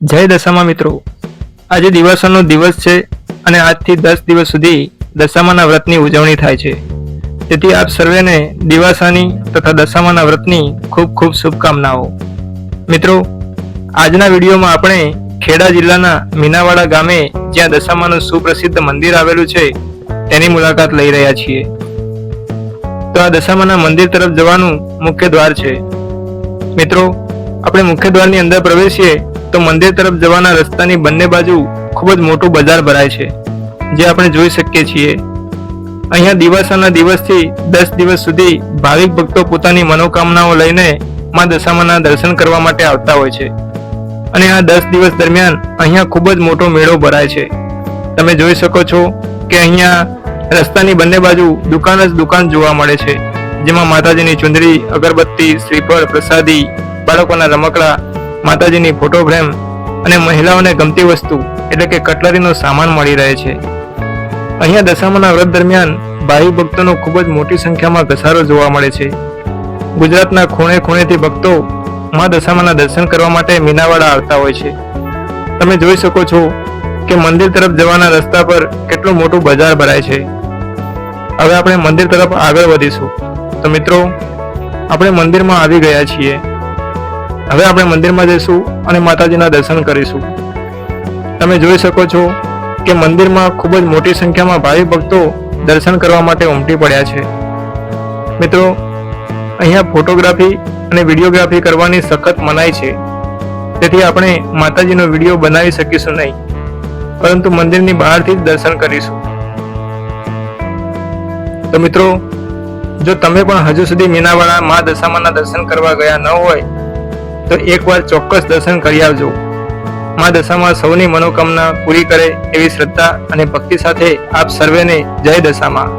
જય દશામાં મિત્રો. આજે દિવાસાનો દિવસ છે અને આજથી દસ દિવસ સુધી દશામાના વ્રતની ઉજવણી થાય છે. તેથી આપ સર્વેને દિવાસાની તથા દશામાના વ્રતની ખૂબ ખૂબ શુભકામનાઓ. મિત્રો, આજના વિડીયોમાં આપણે ખેડા જિલ્લાના મીનાવાડા ગામે જ્યાં દશામાનું સુપ્રસિદ્ધ મંદિર આવેલું છે, તેની મુલાકાત લઈ રહ્યા છીએ. તો આ દશામાના મંદિર તરફ જવાનું મુખ્ય દ્વાર છે. મિત્રો, આપણે મુખ્ય દ્વારની અંદર પ્રવેશીએ તો મંદિર તરફ જવાના રસ્તાની બંને બાજુ ખૂબ જ મોટું બજાર ભરાય છે, જે આપણે જોઈ શકીએ છીએ. અહીંયા દિવાસાના દિવસથી દસ દિવસ સુધી ભાવિક ભક્તો પોતાની મનોકામનાઓ લઈને માં દશામાના દર્શન કરવા માટે આવતા હોય છે. અને આ દસ દિવસ દરમિયાન અહીંયા ખૂબ જ મોટો મેળો ભરાય છે. તમે જોઈ શકો છો કે અહીંયા રસ્તાની બંને બાજુ દુકાન જ દુકાન જોવા મળે છે, જેમાં માતાજીની ચુંદડી, અગરબત્તી, શ્રીફળ, પ્રસાદી, બાળકોના રમકડા માતાજીની ફોટો ફ્રેમ અને મહિલાઓને ગમતી વસ્તુ, એટલે કે કટલરીનો સામાન મળી રહે છે. અહીંયા દશામાના વ્રત દરમિયાન ભાવિ ભક્તોનો ખૂબ જ મોટી સંખ્યામાં ઘસારો જોવા મળે છે. ગુજરાતના ખૂણે ખૂણેથી ભક્તો મા દશામાના દર્શન કરવા માટે મીનાવાડા આવતા હોય છે. તમે જોઈ શકો છો કે મંદિર તરફ જવાના રસ્તા પર કેટલું મોટું બજાર ભરાય છે. હવે આપણે મંદિર તરફ આગળ વધીશું. તો મિત્રો, આપણે મંદિરમાં આવી ગયા છીએ. હવે આપણે મંદિરમાં જઈશું અને માતાજીના દર્શન કરીશું. તમે જોઈ શકો છો કે મંદિરમાં ખૂબ જ મોટી સંખ્યામાં ભાવિ ભક્તો દર્શન કરવા માટે ઉમટી પડ્યા છે. મિત્રો, અહીંયા ફોટોગ્રાફી અને વિડીયોગ્રાફી કરવાની સખત મનાઈ છે. તેથી આપણે માતાજીનો વીડિયો બનાવી શકીશું નહીં. પરંતુ મંદિરની બહારથી જ દર્શન કરીશું. તો મિત્રો, જો તમે પણ હજુ સુધી મીનાવાળા મા દશામાના દર્શન કરવા ગયા ન હોય તો એકવાર ચોક્કસ દર્શન કરી આવજો. માં દશામાં સૌની મનોકામના પૂરી કરે એવી શ્રદ્ધા અને ભક્તિ સાથે આપ સર્વેને જય દશામાં.